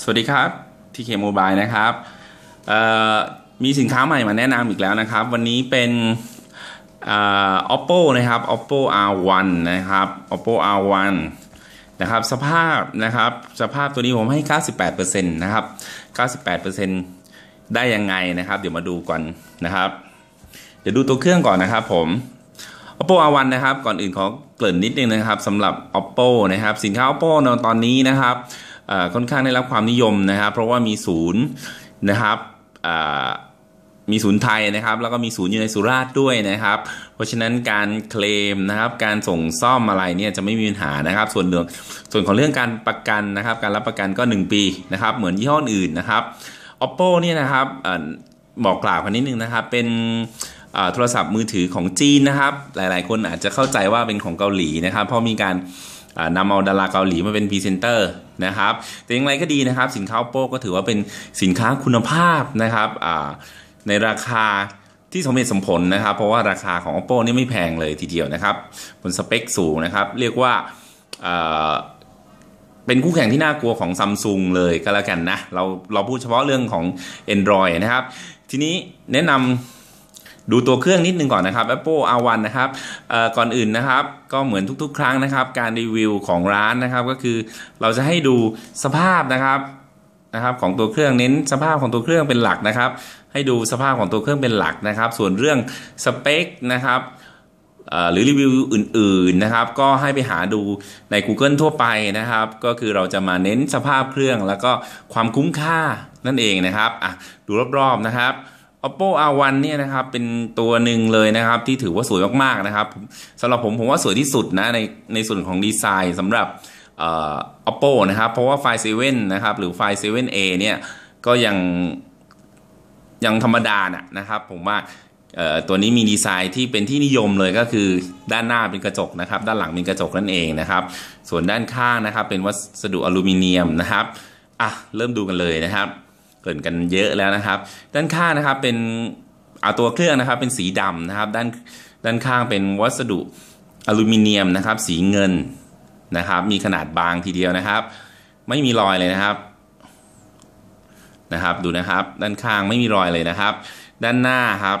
สวัสดีครับทีเคโมบายนะครับมีสินค้าใหม่มาแนะนำอีกแล้วนะครับ วันนี้เป็น oppo นะครับ oppo r1 นะครับ oppo r1 นะครับ สภาพนะครับ สภาพตัวนี้ผมให้ 98%นะครับ 98%ได้ยังไงนะครับ เดี๋ยวมาดูก่อนนะครับ เดี๋ยวดูตัวเครื่องก่อนนะครับผม oppo r1 นะครับ ก่อนอื่นขอเกริ่นนิดนึงนะครับสำหรับ oppo นะครับ สินค้า oppo ตอนนี้นะครับ ค่อนข้างได้รับความนิยมนะครับ เพราะว่ามีศูนย์นะครับมีศูนย์ไทยนะครับ แล้วก็มีศูนย์อยู่ในสุราษฎร์ด้วยนะครับ เพราะฉะนั้นการเคลมนะครับ การส่งซ่อมอะไรเนี่ยจะไม่มีปัญหานะครับ ส่วนเรื่องส่วนของเรื่องการประกันนะครับ การรับประกันก็ 1 ปีนะครับ เหมือนยี่ห้ออื่นนะครับ oppo เนี่ยนะครับบอกกล่าวกันนิดนึงนะครับ เป็นโทรศัพท์มือถือของจีนนะครับ หลาย ๆ คนอาจจะเข้าใจว่าเป็นของเกาหลีนะครับ เพราะมีการ นำเอาดาราเกาหลีมาเป็นพรีเซนเตอร์นะครับ แต่อย่างไรก็ดีนะครับ สินค้า oppo ก็ถือว่าเป็นสินค้าคุณภาพนะครับในราคาที่สมเหตุสมผลนะครับ เพราะว่าราคาของ oppo นี่ไม่แพงเลยทีเดียวนะครับบนสเปคสูงนะครับ เรียกว่าเป็นคู่แข่งที่น่ากลัวของซัมซุงเลยก็แล้วกันนะ เราเราพูดเฉพาะเรื่องของ Android นะครับ ทีนี้แนะนำ ดูตัวเครื่องนิดนึงก่อนนะครับ Apple R1 นะครับก่อนอื่นนะครับ ก็เหมือนทุกๆ ครั้งนะครับ การรีวิวของร้านนะครับ ก็คือเราจะให้ดูสภาพนะครับนะครับของตัวเครื่องเน้นสภาพของตัวเครื่องเป็นหลักนะครับ ให้ดูสภาพของตัวเครื่องเป็นหลักนะครับ ส่วนเรื่องสเปคนะครับหรือรีวิวอื่นๆนะครับ ก็ให้ไปหาดูใน Google ทั่วไปนะครับ ก็คือเราจะมาเน้นสภาพเครื่องแล้วก็ความคุ้มค่านั่นเองนะครับอะดูรอบๆนะครับ oppo r1 เนี่ยนะครับเป็นตัวหนึ่งเลยนะครับที่ถือว่าสวยมากๆนะครับสำหรับผมผมว่าสวยที่สุดนะในในส่วนของดีไซน์สำหรับ oppo นะครับ เพราะว่าไฟล์7นะครับหรือไฟล์ 7a เนี่ยก็ยังยังธรรมดานะนะครับ ผมว่าตัวนี้มีดีไซน์ที่เป็นที่นิยมเลยก็คือด้านหน้าเป็นกระจกนะครับ ด้านหลังเป็นกระจกนั่นเองนะครับ ส่วนด้านข้างนะครับเป็นวัสดุอลูมิเนียมนะครับอะเริ่มดูกันเลยนะครับ เกิดกันเยอะแล้วนะครับ ด้านข้างนะครับเป็นเอาตัวเครื่องนะครับเป็นสีดำนะครับ ด้านด้านข้างเป็นวัสดุอลูมิเนียมนะครับ สีเงินนะครับ มีขนาดบางทีเดียวนะครับ ไม่มีรอยเลยนะครับนะครับ ดูนะครับ ด้านข้างไม่มีรอยเลยนะครับ ด้านหน้าครับ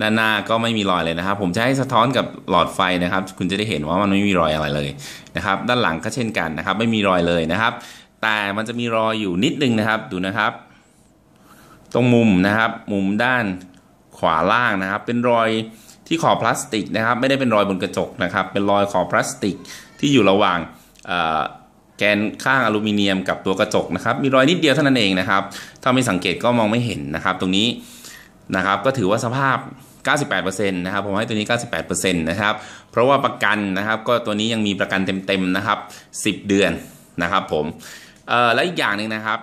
ด้านหน้าก็ไม่มีรอยเลยนะครับ ผมจะให้สะท้อนกับหลอดไฟนะครับ คุณจะได้เห็นว่ามันไม่มีรอยอะไรเลยนะครับ ด้านหลังก็เช่นกันนะครับ ไม่มีรอยเลยนะครับ แต่มันจะมีรอยอยู่นิดนึงนะครับดูนะครับ ตรงมุมนะครับ มุมด้านขวาล่างนะครับ เป็นรอยที่ขอบพลาสติกนะครับ ไม่ได้เป็นรอยบนกระจกนะครับ เป็นรอยขอบพลาสติกที่อยู่ระหว่างแกนข้างอลูมิเนียมกับตัวกระจกนะครับ มีรอยนิดเดียวเท่านั้นเองนะครับ ถ้าไม่สังเกตก็มองไม่เห็นนะครับ ตรงนี้นะครับก็ถือว่าสภาพ 98%นะครับผมให้ตัวนี้ 98%นะครับเพราะว่าประกันนะครับ ก็ตัวนี้ยังมีประกันเต็มๆนะครับ 10 เดือนนะครับผม เอ่อและอีกอย่างหนึ่งนะครับ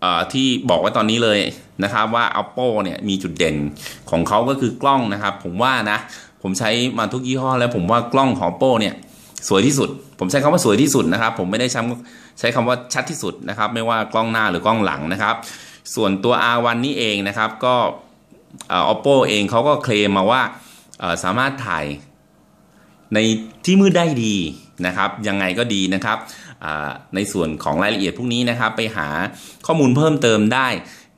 เอ่อที่บอกว่าตอนนี้เลยนะครับว่า oppo เนี่ยมีจุดเด่นของเขาก็คือกล้องนะครับ ผมว่านะผมใช้มาทุกยี่ห้อแล้วผมว่ากล้องของ oppo เนี่ยสวยที่สุด ผมใช้คำว่าสวยที่สุดนะครับ ผมไม่ได้ใช้คำว่าชัดที่สุดนะครับ ไม่ว่ากล้องหน้าหรือกล้องหลังนะครับ ส่วนตัว R1 นี่เองนะครับก็ oppo เองเขาก็เคลมมาว่าสามารถถ่ายในที่มืดได้ดีนะครับ ยังไงก็ดีนะครับ ในส่วนของรายละเอียดพวกนี้นะครับ ไปหาข้อมูลเพิ่มเติมได้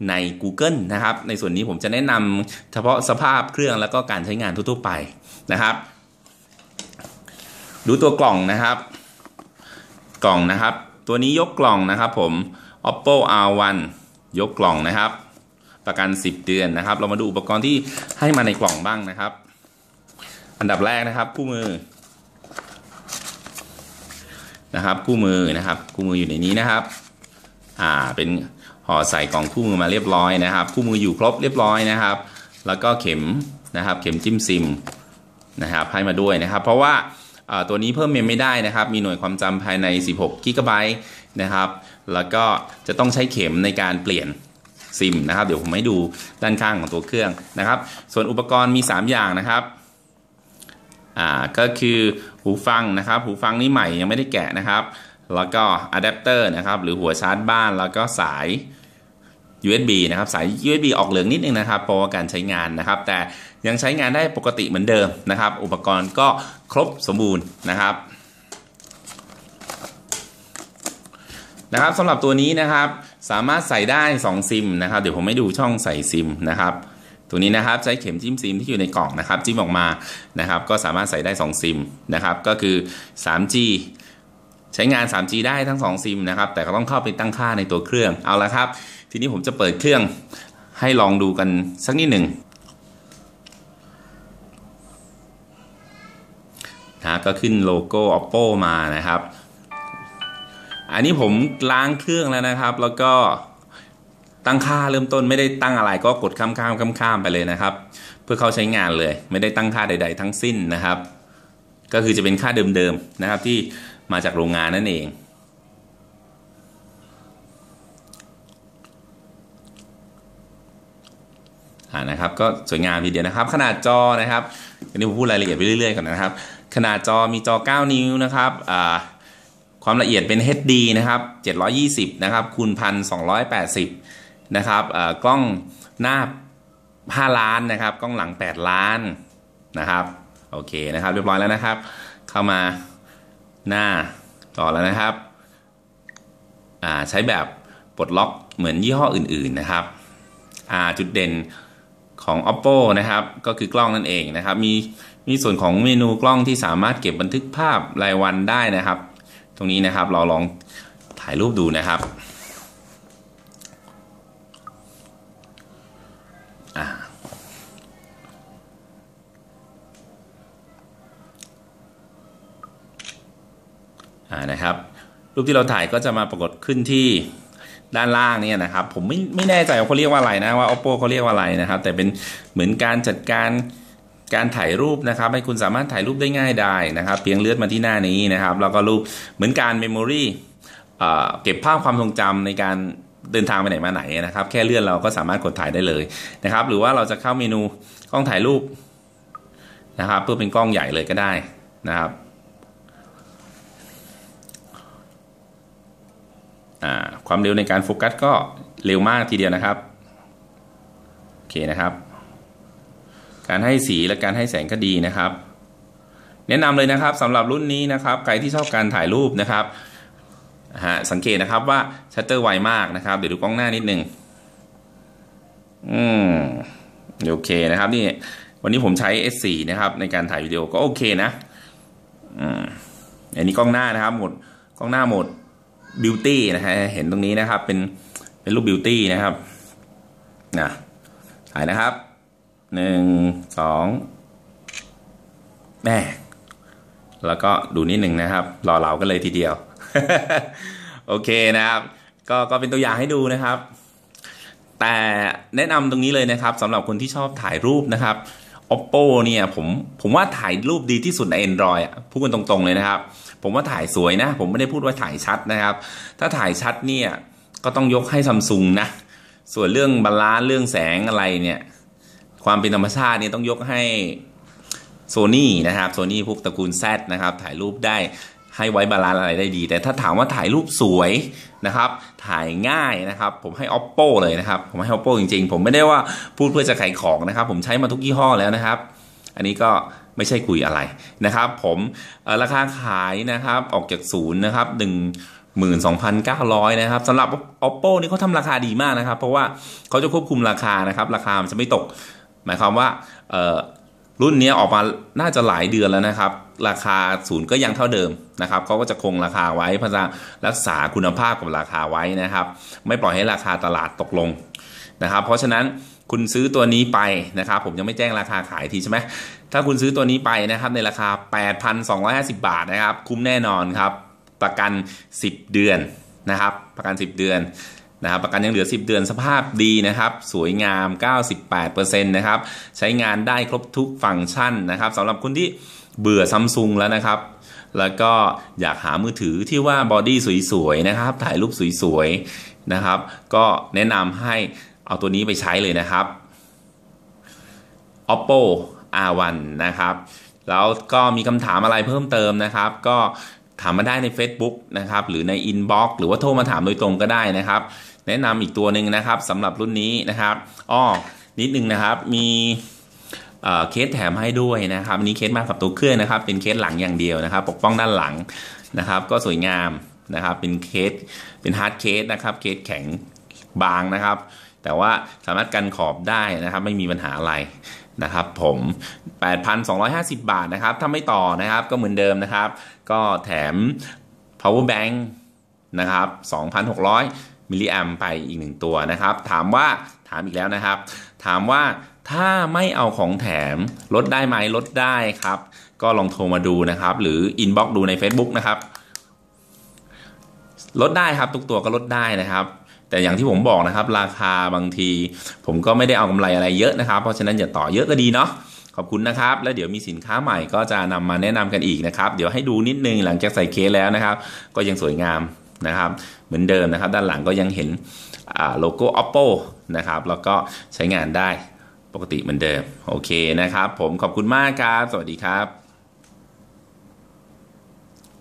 ใน Google นะครับ ในส่วนนี้ผมจะแนะนำเฉพาะสภาพเครื่องแล้วก็การใช้งานทั่วๆไปนะครับ ดูตัวกล่องนะครับ กล่องนะครับ ตัวนี้ยกกล่องนะครับผม oppo r1 ยกกล่องนะครับ ประกัน 10 เดือนนะครับ เรามาดูอุปกรณ์ที่ให้มาในกล่องบ้างนะครับ อันดับแรกนะครับคู่มือ นะครับ คู่มือนะครับ คู่มืออยู่ในนี้นะครับ อ่า เป็นห่อใส่กล่องคู่มือมาเรียบร้อยนะครับ คู่มืออยู่ครบเรียบร้อยนะครับ แล้วก็เข็มนะครับ เข็มจิ้มซิมนะครับให้มาด้วยนะครับ เพราะว่าตัวนี้เพิ่มเมมไม่ได้นะครับ มีหน่วยความจำภายใน 16กิกะไบต์นะครับ แล้วก็จะต้องใช้เข็มในการเปลี่ยนซิมนะครับ เดี๋ยวผมให้ดูด้านข้างของตัวเครื่องนะครับ ส่วนอุปกรณ์มี 3 อย่างนะครับ อ่าก็คือหูฟังนะครับ หูฟังนี่ใหม่ยังไม่ได้แกะนะครับ แล้วก็อะแดปเตอร์นะครับ หรือหัวชาร์จบ้านแล้วก็สาย USB นะครับ สาย USB ออกเหลืองนิดนึงนะครับ เพราะว่าการใช้งานนะครับ แต่ยังใช้งานได้ปกติเหมือนเดิมนะครับ อุปกรณ์ก็ครบสมบูรณ์นะครับนะครับสำหรับตัวนี้นะครับสามารถใส่ได้ 2 ซิมนะครับ เดี๋ยวผมให้ดูช่องใส่ซิมนะครับ ตัวนี้นะครับใช้เข็มจิ้มซิมที่อยู่ในกล่องนะครับจิ้มออกมานะครับก็สามารถใส่ได้ 2 ซิมนะครับก็คือ 3G ใช้งาน 3G ได้ทั้ง 2 ซิมนะครับแต่ก็ต้องเข้าไปตั้งค่าในตัวเครื่องเอาละครับ ทีนี้ผมจะเปิดเครื่องให้ลองดูกันสักนิดหนึ่งนะก็ขึ้นโลโก้ oppo มานะครับ อันนี้ผมล้างเครื่องแล้วนะครับ แล้วก็ ตั้งค่าเริ่มต้นไม่ได้ตั้งอะไรก็กดข้ามข้ามข้ามข้ามไปเลยนะครับ เพื่อเข้าใช้งานเลย ไม่ได้ตั้งค่าใด ๆ ทั้งสิ้นนะครับ ก็คือจะเป็นค่าเดิมๆนะครับที่มาจากโรงงานนั่นเองอ่านะครับก็สวยงามทีเดียวนะครับ ขนาดจอนะครับอันนี้ผมพูดรายละเอียดไปเรื่อยๆก่อนนะครับ ขนาดจอมีจอ 9 นิ้วนะครับอ่าความละเอียดเป็น HD นะครับ 720 นะครับคูณพั นะครับกล้องหน้า 5 ล้านนะครับ กล้องหลัง 8 ล้านนะครับ โอเคนะครับเรียบร้อยแล้วนะครับ เข้ามาหน้าต่อแล้วนะครับใช้แบบปลดล็อกเหมือนยี่ห้ออื่นๆนะครับจุดเด่นของ oppo นะครับ ก็คือกล้องนั่นเองนะครับ มีมีส่วนของเมนูกล้องที่สามารถเก็บบันทึกภาพรายวันได้นะครับ ตรงนี้นะครับเราลองถ่ายรูปดูนะครับ นะครับ รูปที่เราถ่ายก็จะมาปรากฏขึ้นที่ด้านล่างเนี่ยนะครับ ผมไม่ไม่แน่ใจว่าเขาเรียกว่าอะไรนะว่า oppo เขาเรียกว่าอะไรนะครับ แต่เป็นเหมือนการจัดการการถ่ายรูปนะครับให้คุณสามารถถ่ายรูปได้ง่ายได้นะครับ เพียงเลือนมาที่หน้านี้นะครับแล้วก็รูปเหมือนการเมมโมรีเก็บภาพความทรงจำในการเดินทางไปไหนมาไหนนะครับ แค่เลื่อนเราก็สามารถกดถ่ายได้เลยนะครับ หรือว่าเราจะเข้าเมนูกล้องถ่ายรูปนะครับ เพื่อเป็นกล้องใหญ่เลยก็ได้นะครับ ความเร็วในการโฟกัสก็เร็วมากทีเดียวนะครับโอเคนะครับ การให้สีและการให้แสงก็ดีนะครับ แนะนำเลยนะครับสำหรับรุ่นนี้นะครับ ใครที่ชอบการถ่ายรูปนะครับฮะสังเกตนะครับว่าชัตเตอร์ไวมากนะครับ เดี๋ยวดูกล้องหน้านิดนึงอืมโอเคนะครับนี่วันนี้ผมใช้ S4 นะครับ ในการถ่ายวิดีโอก็โอเคนะ อืมอันนี้กล้องหน้านะครับหมดกล้องหน้าหมด บิวตี้นะฮะเห็นตรงนี้นะครับ เป็นเป็นรูปบิวตี้นะครับนะถ่ายนะครับหนึ่งสองแม่แล้วก็ดูนิดหนึ่งนะครับ รอเหลากันเลยทีเดียว โอเคนะครับ ก็ก็เป็นตัวอย่างให้ดูนะครับ แต่แนะนำตรงนี้เลยนะครับสำหรับคนที่ชอบถ่ายรูปนะครับ oppo เนี่ยผมผมว่าถ่ายรูปดีที่สุดใน Android พูดกันตรงๆเลยนะครับ ผมว่าถ่ายสวยนะ ผมไม่ได้พูดว่าถ่ายชัดนะครับ ถ้าถ่ายชัดเนี่ยก็ต้องยกให้ซัมซุงนะ ส่วนเรื่องบาลานซ์เรื่องแสงอะไรเนี่ย ความเป็นธรรมชาติเนี่ยต้องยกให้โซนี่นะครับโซนี่พวกตระกูล Z นะครับ ถ่ายรูปได้ ให้ไว้บาลานซ์อะไรได้ดี แต่ถ้าถามว่าถ่ายรูปสวยนะครับ ถ่ายง่ายนะครับ ผมให้ oppo เลยนะครับ ผมให้ oppo จริง ๆ ผมไม่ได้ว่าพูดเพื่อจะขายของนะครับ ผมใช้มาทุกยี่ห้อแล้วนะครับ อันนี้ก็ไม่ใช่คุยอะไรนะครับ ผมราคาขายนะครับออกจากศูนย์นะครับหนึ่งหมื่นสองพันเก้าร้อยนะครับสำหรับ oppo นี่เขาทำราคาดีมากนะครับ เพราะว่าเขาจะควบคุมราคานะครับ ราคามันจะไม่ตก หมายความว่ารุ่นนี้ออกมาน่าจะหลายเดือนแล้วนะครับ ราคาศูนย์ก็ยังเท่าเดิมนะครับเขาก็จะคงราคาไว้เพื่อจะรักษาคุณภาพกับราคาไว้นะครับ ไม่ปล่อยให้ราคาตลาดตกลงนะครับ เพราะฉะนั้นคุณซื้อตัวนี้ไปนะครับ ผมยังไม่แจ้งราคาขายทีใช่ไหมถ้าคุณซื้อตัวนี้ไปนะครับในราคา 8,250 บาทนะครับ คุ้มแน่นอนครับ ประกัน 10 เดือนนะครับ ประกัน 10 เดือนนะครับประกันยังเหลือ 10 เดือนสภาพดีนะครับ สวยงาม 98%นะครับ ใช้งานได้ครบทุกฟังก์ชันนะครับสำหรับคนที่ เบื่อซัมซุงแล้วนะครับ แล้วก็อยากหามือถือที่ว่าบอดี้สวยๆนะครับ ถ่ายรูปสวยๆนะครับ ก็แนะนำให้เอาตัวนี้ไปใช้เลยนะครับ oppo R1 นะครับ แล้วก็มีคำถามอะไรเพิ่มเติมนะครับ ก็ถามมาได้ใน Facebook นะครับ หรือใน Inbox หรือว่าโทรมาถามโดยตรงก็ได้นะครับ แนะนำอีกตัวหนึ่งนะครับสำหรับรุ่นนี้นะครับอ้อนิดนึงนะครับมี เคสแถมให้ด้วยนะครับอันนี้เคสมากับตัวเครื่องนะครับ เป็นเคสหลังอย่างเดียวนะครับ ปกป้องด้านหลังนะครับ ก็สวยงามนะครับ เป็นเคสเป็นฮาร์ดเคสนะครับ เคสแข็งบางนะครับ แต่ว่าสามารถกันขอบได้นะครับ ไม่มีปัญหาอะไรนะครับผม 8,250 บาทนะครับ ถ้าไม่ต่อนะครับก็เหมือนเดิมนะครับ ก็แถม power bank นะครับ 2,600 มิลลิแอมไปอีกหนึ่งตัวนะครับ ถามว่าถามอีกแล้วนะครับ ถามว่า ถ้าไม่เอาของแถมลดได้ไหมลดได้ครับ ก็ลองโทรมาดูนะครับ หรือ inbox ดูใน Facebook นะครับ ลดได้ครับทุกตัวก็ลดได้นะครับ แต่อย่างที่ผมบอกนะครับ ราคาบางที ผมก็ไม่ได้เอากำไรอะไรเยอะนะครับ เพราะฉะนั้นอย่าต่อเยอะก็ดีเนาะขอบคุณนะครับ แล้วเดี๋ยวมีสินค้าใหม่ก็จะนำมาแนะนำกันอีกนะครับ เดี๋ยวให้ดูนิดนึงหลังจากใส่เคสแล้วนะครับ ก็ยังสวยงามนะครับ เหมือนเดิมนะครับ ด้านหลังก็ยังเห็นโลโก้ oppo นะครับ แล้วก็ใช้งานได้ ปกติเหมือนเดิม โอเคนะครับ ผมขอบคุณมากครับ สวัสดีครับ